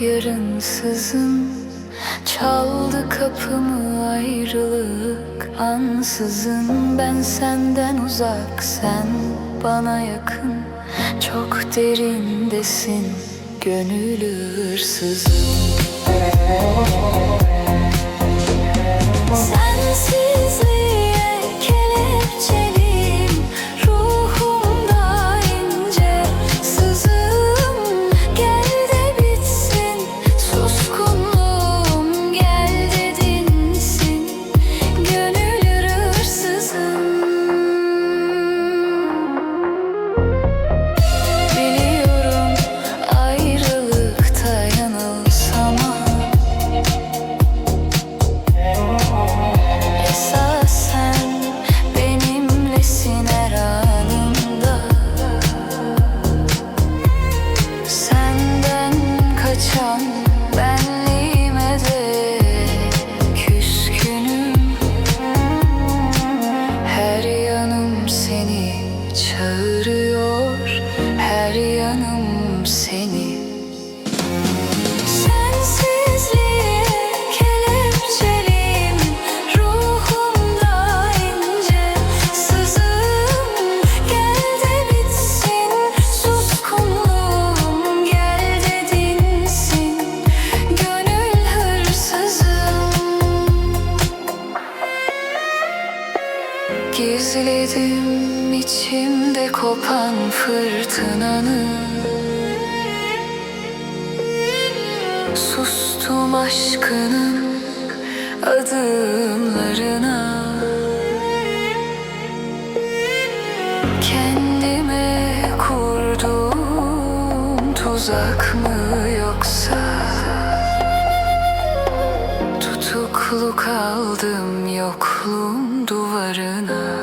yarınsızım Çaldı kapımı ayrılık ansızın. Ben senden uzak sen bana yakın. Çok derindesin gönül hırsızım Gizledim içimde kopan fırtınanı. Sustum aşkının adımlarına. Kendime kurduğum tuzak mı yoksa? Tutuklu kaldım yokluğun duvarına